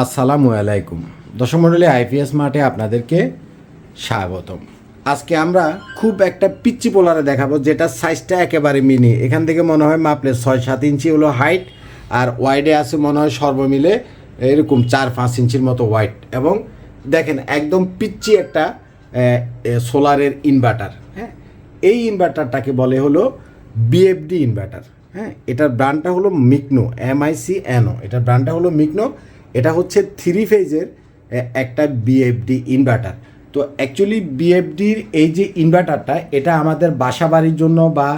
আসসালামু আলাইকুম। দর্শক মণ্ডলী, আইপিএস মাঠে আপনাদেরকে স্বাগতম। আজকে আমরা খুব একটা পিচ্চি পোলারে দেখাবো যেটা সাইজটা একেবারে মিনি। এখান থেকে মনে হয় মাপলে ছয় সাত ইঞ্চি হলো হাইট আর ওয়াইডে আছে মনে হয় সর্বমিলে এরকম চার পাঁচ ইঞ্চির মতো ওয়াইড এবং দেখেন, একদম পিচ্চি একটা সোলারের ইনভার্টার হ্যাঁ? এই ইনভার্টারটাকে বলে হলো বিএফডি ইনভার্টার হ্যাঁ? এটার ব্র্যান্ডটা হলো মিকনো এমআইসি এনও এটার ব্র্যান্ডটা হলো মিকনো এটা হচ্ছে থ্রি ফেজের একটা বিএফডি ইনভার্টার তো অ্যাকচুয়ালি বিএফডির এই যে ইনভার্টারটা এটা আমাদের বাসা বাড়ির জন্য বা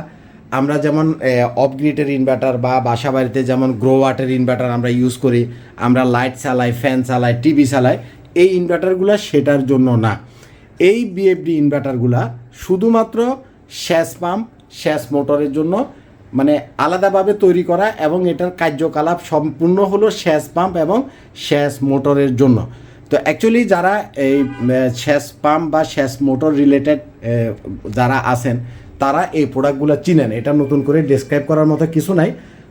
আমরা যেমন অফগ্রিডের ইনভার্টার বা বাসা বাড়িতে যেমন গ্রো ওয়াটের ইনভার্টার আমরা ইউজ করি, আমরা লাইট চালাই ফ্যান চালাই টিভি চালাই, এই ইনভার্টারগুলো সেটার জন্য না। এই বিএফডি ইনভার্টারগুলা শুধুমাত্র শ্যাস পাম্প শ্যাস মোটরের জন্য মানে আলাদাভাবে তৈরি করা এবং এটার কার্যকলাপ সম্পূর্ণ হলো শ্যাস পাম্প এবং শ্যাস মোটরের জন্য। তো অ্যাকচুয়ালি যারা এই শ্যাস পাম্প বা শ্যাস মোটর রিলেটেড যারা আছেন তারা এই প্রোডাক্টগুলো চিনেন। এটা নতুন করে ডিসক্রাইব করার মতো কিছু নাই।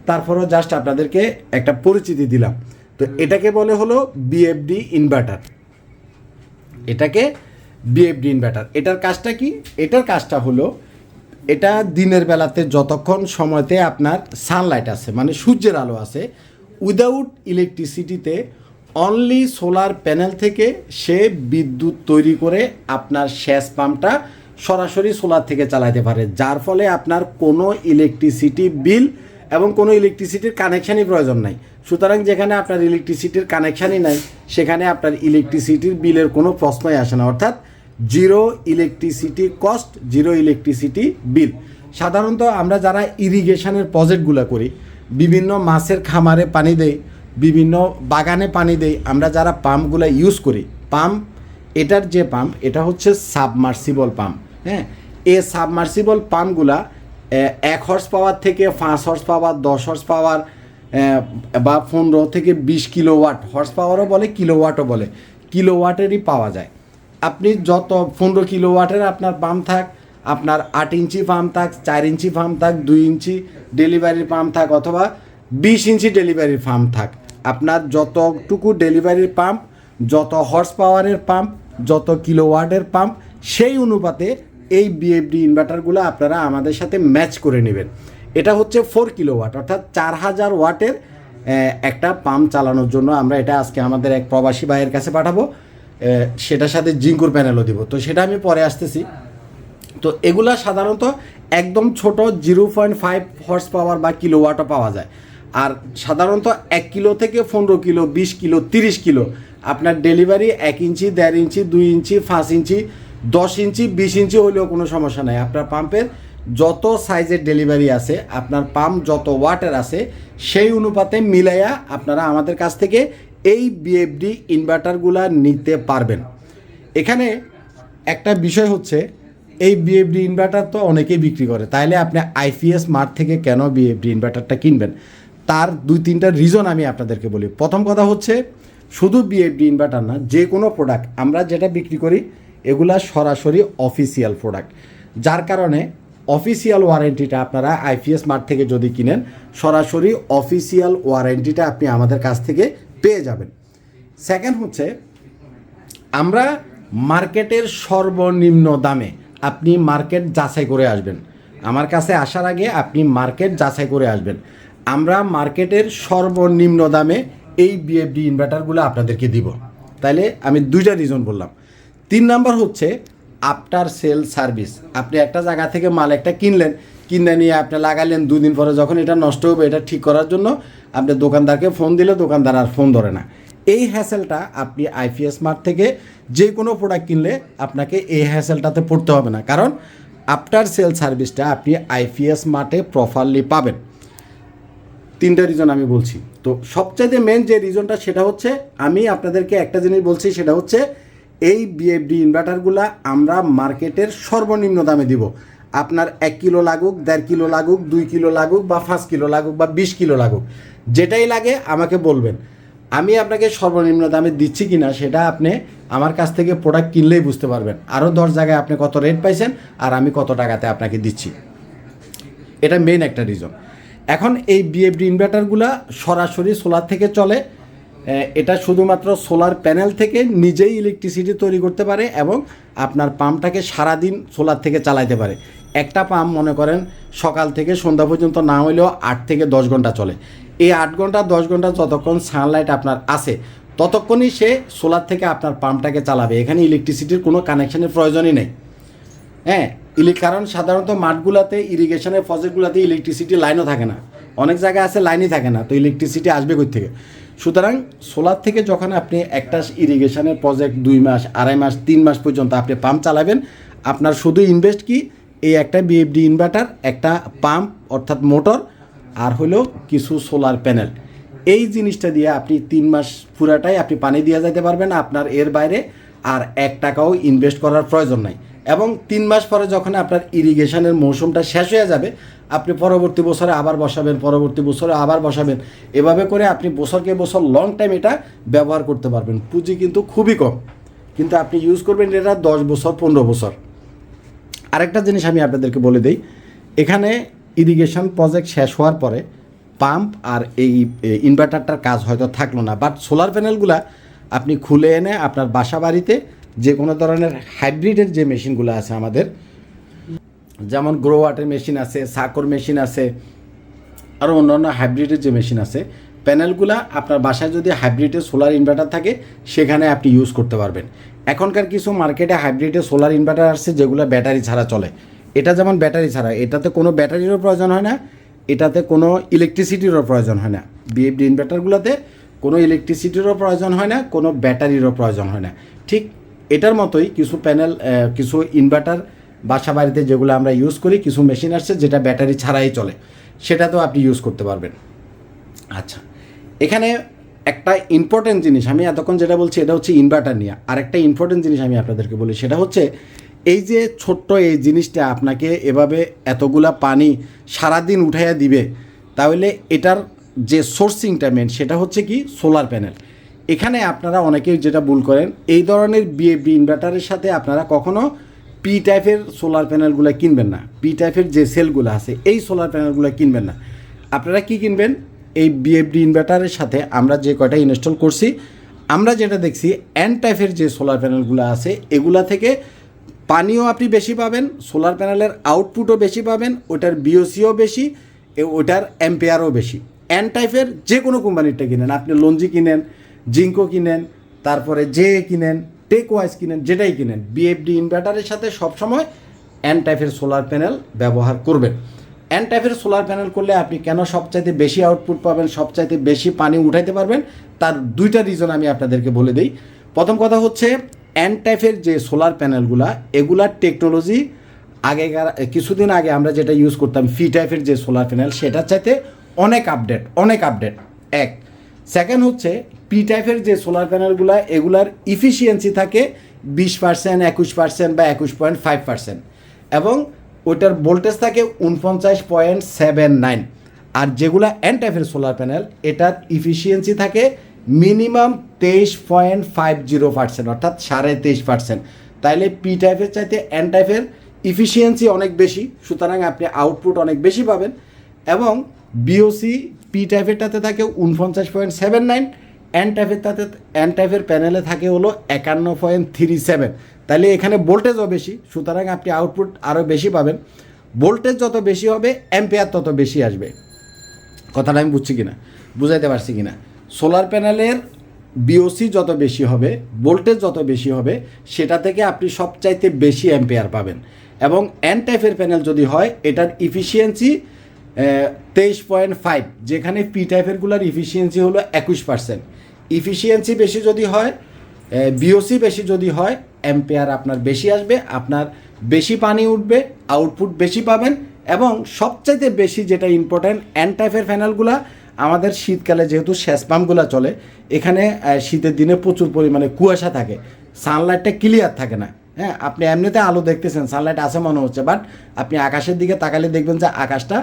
তারপরেও জাস্ট আপনাদেরকে একটা পরিচিতি দিলাম। তো এটাকে বলে হলো বিএফডি ইনভার্টার এটাকে বিএফডি ইনভার্টার এটার কাজটা কি? এটার কাজটা হলো এটা দিনের বেলাতে যতক্ষণ সময়তে আপনার সানলাইট আছে মানে সূর্যের আলো আছে উইদাউট ইলেকট্রিসিটিতে অনলি সোলার প্যানেল থেকে সে বিদ্যুৎ তৈরি করে আপনার শ্যাস পাম্পটা সরাসরি সোলার থেকে চালাতে পারে, যার ফলে আপনার কোনো ইলেকট্রিসিটি বিল এবং কোনো ইলেকট্রিসিটির কানেকশানই প্রয়োজন নাই। সুতরাং যেখানে আপনার ইলেকট্রিসিটির কানেকশানই নাই, সেখানে আপনার ইলেকট্রিসিটির বিলের কোনো প্রশ্নই আসে না। অর্থাৎ zero electricity cost zero electricity bill সাধারণত আমরা যারা ইরিগেশনের প্রজেক্টগুলো করি, বিভিন্ন মাছের খামারে পানি দেই, বিভিন্ন বাগানে পানি দেই, আমরা যারা পাম্পগুলো ইউজ করি, পাম্প, এটার যে পাম্প, এটা হচ্ছে সাবমার্সিবল পাম্প হ্যাঁ? এ সাবমার্সিবল পাম্পগুলা এক হর্স পাওয়ার থেকে পাঁচ হর্স পাওয়ার দশ হর্স পাওয়ার বা পনেরো থেকে বিশ কিলো ওয়াট হর্স পাওয়ারও বলে কিলো ওয়াটও বলে কিলো ওয়াটেরই পাওয়া যায়। আপনি যত পনেরো কিলো ওয়াটের আপনার পাম্প থাক, আপনার আট ইঞ্চি পাম্প থাক, চার ইঞ্চি পাম্প থাক, দুই ইঞ্চি ডেলিভারির পাম্প থাক অথবা বিশ ইঞ্চি ডেলিভারির পাম্প থাক, আপনার যতটুকু ডেলিভারির পাম্প যত হর্স পাওয়ারের পাম্প যত কিলো ওয়াটের পাম্প সেই অনুপাতে এই বিএফডি ইনভার্টারগুলো আপনারা আমাদের সাথে ম্যাচ করে নেবেন। এটা হচ্ছে ফোর কিলো ওয়াট, অর্থাৎ চার হাজার ওয়াটের একটা পাম্প চালানোর জন্য আমরা এটা আজকে আমাদের এক প্রবাসী ভাইয়ের কাছে পাঠাবো। সেটার সাথে জিঙ্কুর প্যানেলও দিব। তো সেটা আমি পরে আসতেছি। তো এগুলা সাধারণত একদম ছোট zero point five horse power বা কিলো ওয়াটও পাওয়া যায়। আর সাধারণত এক কিলো থেকে পনেরো কিলো বিশ কিলো তিরিশ কিলো আপনার ডেলিভারি এক ইঞ্চি, দেড় ইঞ্চি, দুই ইঞ্চি, পাঁচ ইঞ্চি, দশ ইঞ্চি, বিশ ইঞ্চি হলেও কোনো সমস্যা নাই। আপনার পাম্পের যত সাইজের ডেলিভারি আছে, আপনার পাম্প যত ওয়াটের আছে, সেই অনুপাতে মিলাইয়া আপনারা আমাদের কাছ থেকে এই বিএফডি ইনভার্টারগুলা নিতে পারবেন। এখানে একটা বিষয় হচ্ছে, এই বিএফডি ইনভার্টার তো অনেকেই বিক্রি করে, তাইলে আপনি আইপিএস মার্ট থেকে কেন বিএফডি ইনভার্টারটা কিনবেন? তার দুই তিনটা রিজন আমি আপনাদেরকে বলি। প্রথম কথা হচ্ছে, শুধু বিএফডি ইনভার্টার না, যে কোনো প্রোডাক্ট আমরা যেটা বিক্রি করি, এগুলা সরাসরি অফিসিয়াল প্রোডাক্ট যার কারণে অফিসিয়াল ওয়ারেন্টিটা আপনারা আইপিএস মার্ট থেকে যদি কিনেন, সরাসরি অফিসিয়াল ওয়ারেন্টিটা আপনি আমাদের কাছ থেকে পেয়ে যাবেন। সেকেন্ড হচ্ছে, আমরা মার্কেটের সর্বনিম্ন দামে আপনি মার্কেট যাচাই করে আসবেন। আমার কাছে আসার আগে আপনি মার্কেট যাচাই করে আসবেন। আমরা মার্কেটের সর্বনিম্ন দামে এই বিএফডি ইনভার্টারগুলো আপনাদেরকে দিব। তাইলে আমি দুইটা রিজন বললাম। তিন নাম্বার হচ্ছে আফটার সেল সার্ভিস আপনি একটা জায়গা থেকে মাল একটা কিনলেন, কিনে নিয়ে আপনি লাগালেন, দুদিন পরে যখন এটা নষ্ট হবে, এটা ঠিক করার জন্য আপনি দোকানদারকে ফোন দিলে দোকানদার আর ফোন ধরে না। এই হ্যাসেলটা আপনি আইপিএস মার্ট থেকে যে কোনো প্রোডাক্ট কিনলে আপনাকে এই হ্যাসেলটাতে পড়তে হবে না। কারণ আফটার সেল সার্ভিসটা আপনি আইপিএস মার্টে প্রপারলি পাবেন। তিনটা রিজন আমি বলছি। তো সবচাইতে মেন যে রিজনটা সেটা হচ্ছে, আমি আপনাদেরকে একটা জিনিস বলছি, সেটা হচ্ছে এই বিএফডি ইনভার্টারগুলা আমরা মার্কেটের সর্বনিম্ন দামে দিব। আপনার এক কিলো লাগুক, দেড় কিলো লাগুক, দুই কিলো লাগুক বা পাঁচ কিলো লাগুক বা বিশ কিলো লাগুক, যেটাই লাগে আমাকে বলবেন। আমি আপনাকে সর্বনিম্ন দামে দিচ্ছি কি না সেটা আপনি আমার কাছ থেকে প্রোডাক্ট কিনলেই বুঝতে পারবেন। আরও দশ জায়গায় আপনি কত রেট পাইছেন আর আমি কত টাকাতে আপনাকে দিচ্ছি। এটা মেন একটা রিজন এখন এই বিএফডি ইনভার্টারগুলা সরাসরি সোলার থেকে চলে। এটা শুধুমাত্র সোলার প্যানেল থেকে নিজেই ইলেকট্রিসিটি তৈরি করতে পারে এবং আপনার পাম্পটাকে সারাদিন সোলার থেকে চালাইতে পারে। একটা পাম্প, মনে করেন, সকাল থেকে সন্ধ্যা পর্যন্ত না হলেও আট থেকে দশ ঘণ্টা চলে। এই আট ঘণ্টা, দশ ঘণ্টা যতক্ষণ সানলাইট আপনার আসে ততক্ষণই সে সোলার থেকে আপনার পাম্পটাকে চালাবে। এখানে ইলেকট্রিসিটির কোনো কানেকশানের প্রয়োজনই নেই। হ্যাঁ ইলে কারণ সাধারণত মাঠগুলোতে ইরিগেশনের প্রজেক্টগুলোতে ইলেকট্রিসিটি লাইনও থাকে না। অনেক জায়গায় আছে লাইনই থাকে না, তো ইলেকট্রিসিটি আসবে কই থেকে? সুতরাং সোলার থেকে যখন আপনি একটা ইরিগেশনের প্রজেক্ট দুই মাস, আড়াই মাস, তিন মাস পর্যন্ত আপনি পাম্প চালাবেন, আপনার শুধু ইনভেস্ট কি? এই একটা বিএফডি ইনভার্টার একটা পাম্প অর্থাৎ মোটর আর হলো কিছু সোলার প্যানেল এই জিনিসটা দিয়ে আপনি তিন মাস পুরাটাই আপনি পানি দিয়ে যেতে পারবেন আপনার এর বাইরে, আর এক টাকাও ইনভেস্ট করার প্রয়োজন নাই। এবং তিন মাস পরে যখন আপনার ইরিগেশনের মৌসুমটা শেষ হয়ে যাবে, আপনি পরবর্তী বছরে আবার বসাবেন, পরবর্তী বছরে আবার বসাবেন। এভাবে করে আপনি বছরকে বছর লং টাইম এটা ব্যবহার করতে পারবেন। পুঁজি কিন্তু খুবই কম। কিন্তু আপনি ইউজ করবেন এটা দশ বছর, পনেরো বছর। আরেকটা জিনিস আমি আপনাদেরকে বলে দিই। এখানে ইরিগেশন প্রজেক্ট শেষ হওয়ার পরে পাম্প আর এই ইনভার্টারটার কাজ হয়তো থাকল না। বাট সোলার প্যানেলগুলা আপনি খুলে এনে আপনার বাসা বাড়িতে যে কোনো ধরনের হাইব্রিডের যে মেশিনগুলো আছে আমাদের, যেমন গ্রো ওয়াটার মেশিন আছে, সাকর মেশিন আছে আরও অন্যান্য হাইব্রিডের যে মেশিন আছে প্যানেলগুলা আপনার বাসায় যদি হাইব্রিডের সোলার ইনভার্টার থাকে, সেখানে আপনি ইউজ করতে পারবেন। এখনকার কিছু মার্কেটে হাইব্রিডে সোলার ইনভার্টার আসছে যেগুলো ব্যাটারি ছাড়া চলে। এটা যেমন ব্যাটারি ছাড়া, এটাতে কোনো ব্যাটারিরও প্রয়োজন হয় না, এটাতে কোনো ইলেকট্রিসিটিরও প্রয়োজন হয় না। বিএফডি ইনভার্টারগুলোতে কোনো ইলেকট্রিসিটিরও প্রয়োজন হয় না, কোনো ব্যাটারিরও প্রয়োজন হয় না। ঠিক এটার মতোই কিছু প্যানেল কিছু ইনভার্টার বাসা বাড়িতে যেগুলো আমরা ইউজ করি, কিছু মেশিন আসছে যেটা ব্যাটারি ছাড়াই চলে। সেটা তো আপনি ইউজ করতে পারবেন। আচ্ছা এখানে একটা ইম্পর্টেন্ট জিনিস, আমি এতক্ষণ যেটা বলছি এটা হচ্ছে ইনভার্টার নিয়ে। আর একটা ইম্পর্টেন্ট জিনিস আমি আপনাদেরকে বলি, সেটা হচ্ছে এই যে ছোট্ট এই জিনিসটা আপনাকে এভাবে এতগুলা পানি সারাদিন উঠাইয়া দিবে, তাহলে এটার যে সোর্সিংটা মেন সেটা হচ্ছে কি? সোলার প্যানেল এখানে আপনারা অনেকেই যেটা ভুল করেন, এই ধরনের বিএবি ইনভার্টারের সাথে আপনারা কখনো পি টাইপের সোলার প্যানেলগুলো কিনবেন না। পি টাইপের যে সেলগুলো আছে, এই সোলার প্যানেলগুলো কিনবেন না। আপনারা কি কিনবেন? এই বিএফডি ইনভার্টারের সাথে আমরা যে কয়টা ইনস্টল করছি, আমরা যেটা দেখছি এন টাইপের যে সোলার প্যানেলগুলো আছে, এগুলা থেকে পানিও আপনি বেশি পাবেন সোলার প্যানেলের আউটপুটও বেশি পাবেন, ওটার বিওসিও বেশি ওটার অ্যাম্পেয়ারও বেশি। এন টাইপের যে কোনো কোম্পানিরটা কিনেন, আপনি লঞ্জি কিনেন জিঙ্কো কিনেন, তারপরে জে কিনেন টেক ওয়াইজ কিনেন, যেটাই কিনেন বিএফডি ইনভার্টারের সাথে সবসময় এন টাইপের সোলার প্যানেল ব্যবহার করবেন। এন টাইপের সোলার প্যানেল করলে আপনি কেন সবচাইতে বেশি আউটপুট পাবেন, সবচাইতে বেশি পানি উঠাইতে পারবেন? তার দুইটা রিজন আমি আপনাদেরকে বলে দিই। প্রথম কথা হচ্ছে এন টাইপের যে সোলার প্যানেলগুলা এগুলার টেকনোলজি আগেকার কিছুদিন আগে আমরা যেটা ইউজ করতাম ফি টাইপের যে সোলার প্যানেল সেটার চাইতে অনেক আপডেট অনেক আপডেট এক। সেকেন্ড হচ্ছে পি টাইপের যে সোলার প্যানেলগুলা এগুলার ইফিসিয়েন্সি থাকে বিশ পার্সেন্ট একুশ পার্সেন্ট বা একুশ পয়েন্ট ফাইভ পার্সেন্ট এবং ওইটার ভোল্টেজ থাকে উনপঞ্চাশ পয়েন্ট সেভেন নাইন আর যেগুলা এন টাইপের সোলার প্যানেল এটার ইফিসিয়েন্সি থাকে মিনিমাম তেইশ পয়েন্ট ফাইভ জিরো পার্সেন্ট অর্থাৎ সাড়ে তেইশ পার্সেন্ট তাইলে পি টাইপের চাইতে এন টাইপের ইফিসিয়েন্সি অনেক বেশি, সুতরাং আপনি আউটপুট অনেক বেশি পাবেন। এবং বিওসি পি টাইপেরটাতে থাকে উনপঞ্চাশ পয়েন্ট সেভেন নাইন এন টাইপের তাতে এন টাইপের প্যানেলে থাকে হলো একান্ন পয়েন্ট থ্রি সেভেন তাহলে এখানে ভোল্টেজও বেশি, সুতরাং আপনি আউটপুট আরও বেশি পাবেন। ভোল্টেজ যত বেশি হবে অ্যাম্পেয়ার তত বেশি আসবে। কথাটা আমি বুঝছি কিনা? বুঝাইতে পারছি কিনা? সোলার প্যানেলের বিওসি যত বেশি হবে ভোল্টেজ যত বেশি হবে, সেটা থেকে আপনি সবচাইতে বেশি অ্যাম্পেয়ার পাবেন। এবং অ্যান টাইপের প্যানেল যদি হয়, এটার ইফিসিয়েন্সি তেইশ পয়েন্ট ফাইভ যেখানে পি টাইপেরগুলোর ইফিসিয়েন্সি হলো একুশ পার্সেন্ট ইফিসিয়েন্সি বেশি যদি হয় বিওসি বেশি যদি হয় অ্যাম্পেয়ার আপনার বেশি আসবে, আপনার বেশি পানি উঠবে আউটপুট বেশি পাবেন, এবং সবচাইতে বেশি যেটা ইম্পর্ট্যান্ট এন টাইপের প্যানেলগুলা আমাদের শীতকালে যেহেতু শেষ পাম্পগুলো চলে, এখানে শীতের দিনে প্রচুর পরিমাণে কুয়াশা থাকে সানলাইটটা ক্লিয়ার থাকে না। হ্যাঁ আপনি এমনিতে আলো দেখতেছেন সানলাইট আছে মনে হচ্ছে বাট আপনি আকাশের দিকে তাকালে দেখবেন যে আকাশটা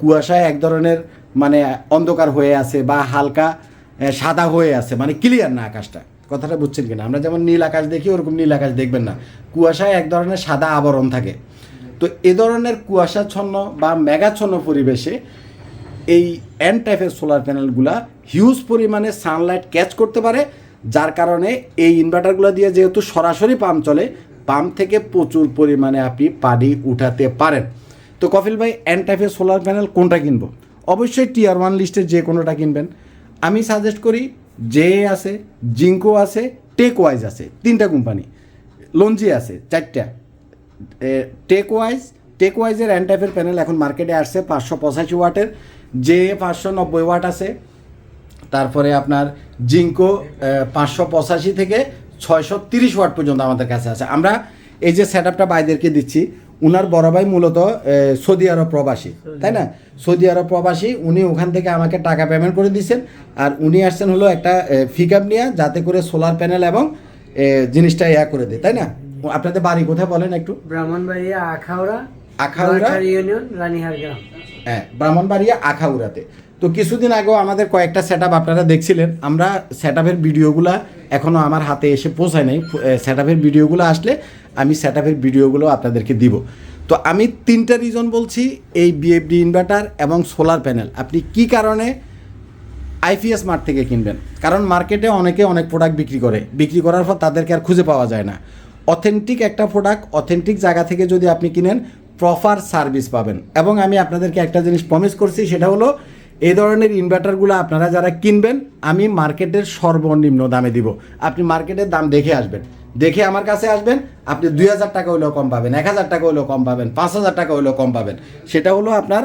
কুয়াশায় এক ধরনের মানে অন্ধকার হয়ে আছে বা হালকা সাদা হয়ে আছে মানে ক্লিয়ার না আকাশটা। কথাটা বুঝছেন কিনা? আমরা যেমন নীল আকাশ দেখি, ওরকম নীল আকাশ দেখবেন না। কুয়াশায় এক ধরনের সাদা আবরণ থাকে। তো এ ধরনের কুয়াশাচ্ছন্ন বা মেঘাচ্ছন্ন পরিবেশে এই এন টাইপের সোলার প্যানেলগুলা হিউজ পরিমাণে সানলাইট ক্যাচ করতে পারে, যার কারণে এই ইনভার্টারগুলো দিয়ে যেহেতু সরাসরি পাম্প চলে পাম্প থেকে প্রচুর পরিমাণে আপনি পানি উঠাতে পারেন। তো কফিল ভাই এন টাইপের সোলার প্যানেল কোনটা কিনবো? অবশ্যই টিয়ার ওয়ান লিস্টের যে কোনোটা কিনবেন। আমি সাজেস্ট করি জে আছে জিঙ্কো আছে টেক ওয়াইজ আছে, তিনটা কোম্পানি লঞ্জি আছে, চারটা। টেক ওয়াইজ টেক ওয়াইজের অ্যান টাইপের প্যানেল এখন মার্কেটে আসছে পাঁচশো পঁচাশি ওয়াটের। যে পাঁচশো নব্বই ওয়াট আছে। তারপরে আপনার জিঙ্কো পাঁচশো পঁচাশি থেকে ছয়শো তিরিশ ওয়াট পর্যন্ত আমাদের কাছে আছে। আমরা এই যে সেট আপটা বাইদেরকে দিচ্ছি উনার বড় ভাই মূলত সৌদি আরব প্রবাসী তাই না? সৌদি আরব প্রবাসী উনি ওখান থেকে আমাকে টাকা পেমেন্ট করে দিয়েছেন। আর উনি আসছেন হলো একটা ফিকআপ নিয়ে যাতে করে সোলার প্যানেল এবং জিনিসটা ইয়া করে দেয় তাই না? আপনাদের বাড়ি কোথায় বলেন একটু? ব্রাহ্মণবাড়িয়া আখাউড়া আখাউড়া? ইউনিয়ন রানীহার গ্রাম। হ্যাঁ ব্রাহ্মণবাড়িয়া আখাউড়াতে। তো কিছুদিন আগেও আমাদের কয়েকটা সেট আপনারা দেখছিলেন। আমরা সেট আপের ভিডিওগুলো এখনও আমার হাতে এসে পৌঁছায় নাই। সেট আপের ভিডিওগুলো আসলে আমি সেট আপের ভিডিওগুলো আপনাদেরকে দিব। তো আমি তিনটা রিজন বলছি, এই বিএফডি ইনভার্টার এবং সোলার প্যানেল আপনি কি কারণে আইপিএস মার্ট থেকে কিনবেন? কারণ মার্কেটে অনেকে অনেক প্রোডাক্ট বিক্রি করে। বিক্রি করার পর তাদেরকে আর খুঁজে পাওয়া যায় না। অথেন্টিক একটা প্রোডাক্ট অথেন্টিক জায়গা থেকে যদি আপনি কিনেন প্রপার সার্ভিস পাবেন। এবং আমি আপনাদেরকে একটা জিনিস প্রমিস করছি, সেটা হলো এই ধরনের ইনভার্টারগুলো আপনারা যারা কিনবেন, আমি মার্কেটের সর্বনিম্ন দামে দিব। আপনি মার্কেটের দাম দেখে আসবেন। দেখে আমার কাছে আসবেন, আপনি দুই হাজার টাকা হলেও কম পাবেন, এক হাজার টাকা হলেও কম পাবেন, পাঁচ হাজার টাকা হলেও কম পাবেন। সেটা হলো আপনার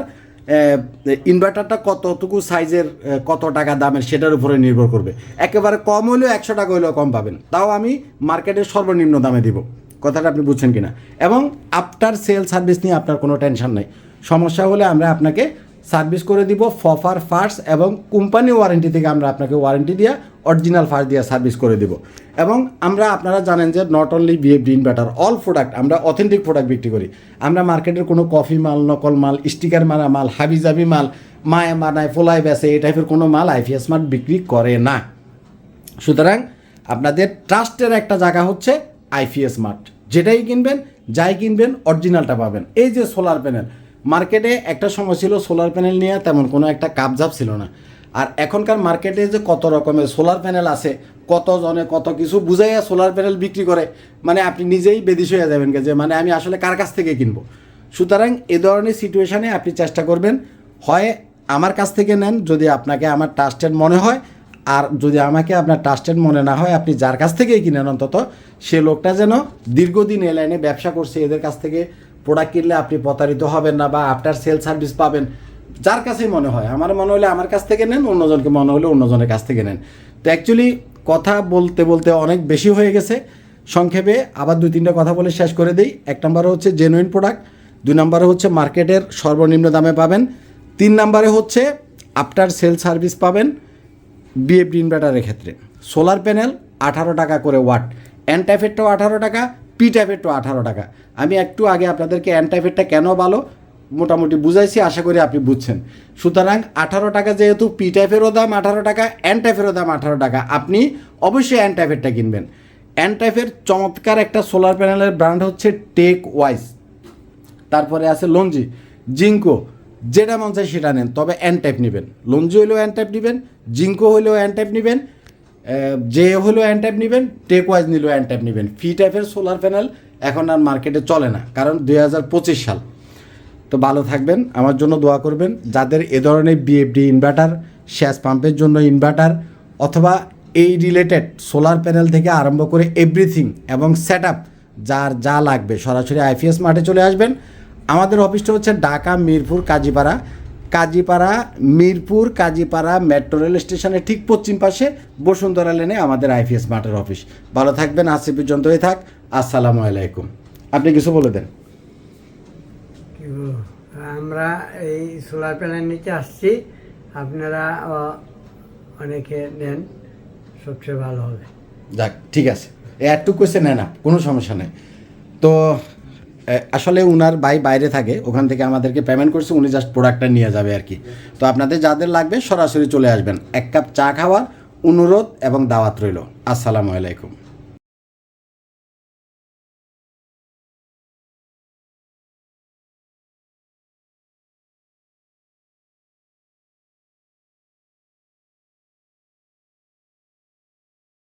ইনভার্টারটা কতটুকু সাইজের কত টাকা দামের সেটার উপরে নির্ভর করবে। একেবারে কম হলেও একশো টাকা হলেও কম পাবেন। তাও আমি মার্কেটের সর্বনিম্ন দামে দিব। কথাটা আপনি বুঝছেন কিনা? এবং আফটার সেল সার্ভিস নিয়ে আপনার কোনো টেনশন নাই। সমস্যা হলে আমরা আপনাকে সার্ভিস করে দিব, ফফার ফার্স এবং কোম্পানি ওয়ারেন্টি থেকে আমরা আপনাকে ওয়ারেন্টি দিয়ে অরিজিনাল ফার্স দিয়ে সার্ভিস করে দিব। এবং আমরা, আপনারা জানেন যে not only BFD inverter all product আমরা অথেন্টিক প্রোডাক্ট বিক্রি করি। আমরা মার্কেটের কোনো কফি মাল, নকল মাল স্টিকার মারা মাল, হাবিজাবি মাল, মায়ে মানায় ফোলায় বেসে এই টাইপের কোনো মাল আইফিএস স্মার্ট বিক্রি করে না। সুতরাং আপনাদের ট্রাস্টের একটা জায়গা হচ্ছে আইপিএস মার্ট। যেটাই কিনবেন, যাই কিনবেন অরিজিনালটা পাবেন। এই যে সোলার প্যানেল মার্কেটে একটা সময় ছিল সোলার প্যানেল নিয়ে তেমন কোনো একটা কাপঝাপ ছিল না। আর এখনকার মার্কেটে যে কত রকমের সোলার প্যানেল আছে কত জনে কত কিছু বুঝাইয়া সোলার প্যানেল বিক্রি করে মানে আপনি নিজেই বেদিস হয়ে যাবেন যে মানে আমি আসলে কার কাছ থেকে কিনবো? সুতরাং এ ধরনের সিচুয়েশানে আপনি চেষ্টা করবেন, হয় আমার কাছ থেকে নেন, যদি আপনাকে আমার ট্রাস্টেড মনে হয়, আর যদি আমাকে আপনার ট্রাস্টেড মনে না হয়, আপনি যার কাছ থেকেই কিনেন অন্তত, সে লোকটা যেন দীর্ঘদিন এ লাইনে ব্যবসা করছে, এদের কাছ থেকে প্রোডাক্ট কিনলে আপনি প্রতারিত হবেন না বা আফটার সেল সার্ভিস পাবেন। যার কাছেই মনে হয়। আমার মনে হলে আমার কাছ থেকে নেন, অন্যজনকে মনে হলে অন্যজনের কাছ থেকে নেন। তো অ্যাকচুয়ালি কথা বলতে বলতে অনেক বেশি হয়ে গেছে। সংক্ষেপে আবার দুই, তিনটা কথা বলে শেষ করে দিই। এক নম্বরে হচ্ছে জেনুইন প্রোডাক্ট দুই নম্বরে হচ্ছে মার্কেটের সর্বনিম্ন দামে পাবেন। তিন নম্বরে হচ্ছে আফটার সেল সার্ভিস পাবেন বিএফডি ইনভার্টারের ক্ষেত্রে। সোলার প্যানেল আঠারো টাকা করে ওয়াট এন টাইফেরটাও আঠারো টাকা পি টাইফেরটাও আঠারো টাকা। আমি একটু আগে আপনাদেরকে এন টাইফেরটা কেন ভালো মোটামুটি বুঝাইছি, আশা করি আপনি বুঝছেন। সুতরাং আঠারো টাকা যেহেতু পি টাইফেরও দাম আঠারো টাকা এন টাইফেরও দাম আঠারো টাকা, আপনি অবশ্যই টাইফেরটা কিনবেন। এন টাইফের চমৎকার একটা সোলার প্যানেলের ব্র্যান্ড হচ্ছে টেক ওয়াইজ তারপরে আছে লঞ্জি জিঙ্কো যেটা মন চায় সেটা নেন, তবে অ্যান টাইপ নেবেন। লঞ্জি হলেও অ্যান টাইপ নেবেন জিঙ্কো হলেও অ্যান টাইপ নেবেন যে হলেও অ্যান টাইপ নেবেন টেক ওয়াইজ নিলেও অ্যান টাইপ নেবেন। ফি টাইপের সোলার প্যানেল এখন আর মার্কেটে চলে না, কারণ দুই হাজার পঁচিশ সাল। তো ভালো থাকবেন, আমার জন্য দোয়া করবেন, যাদের এ ধরনের বিএফডি ইনভার্টার শ্যাস পাম্পের জন্য ইনভার্টার অথবা এই রিলেটেড সোলার প্যানেল থেকে আরম্ভ করে এভরিথিং এবং সেট আপ যার যা লাগবে, সরাসরি আইপিএস মাঠে চলে আসবেন। আমাদের অফিসটা হচ্ছে ঢাকা, মিরপুর, কাজীপাড়া। কাজীপাড়া, মিরপুর, কাজীপাড়া মেট্রো রেল স্টেশনের ঠিক পশ্চিম পাশে বসুন্ধরা লেনে আমাদের আইপিএস মাঠের অফিস ভালো থাকবেন, আজ সে পর্যন্তই থাক। আসসালামু আলাইকুম। আপনি কিছু বলে দেন। আমরা এই সোলার প্যানেল নিচে আসছি। আপনারা অনেকে নেন সবচেয়ে ভালো হবে। যাক ঠিক আছে। একটু কোয়েশ্চেন নেয় না কোনো সমস্যা নেই। তো আসলে উনার ভাই বাইরে থাকে ওখান থেকে আমাদেরকে পেমেন্ট করছে উনি জাস্ট প্রোডাক্টটা নিয়ে যাবে আর কি। তো আপনাদের যাদের লাগবে সরাসরি চলে আসবেন। এক কাপ চা খাওয়ার অনুরোধ এবং দাওয়াত রইল। আসসালামু আলাইকুম।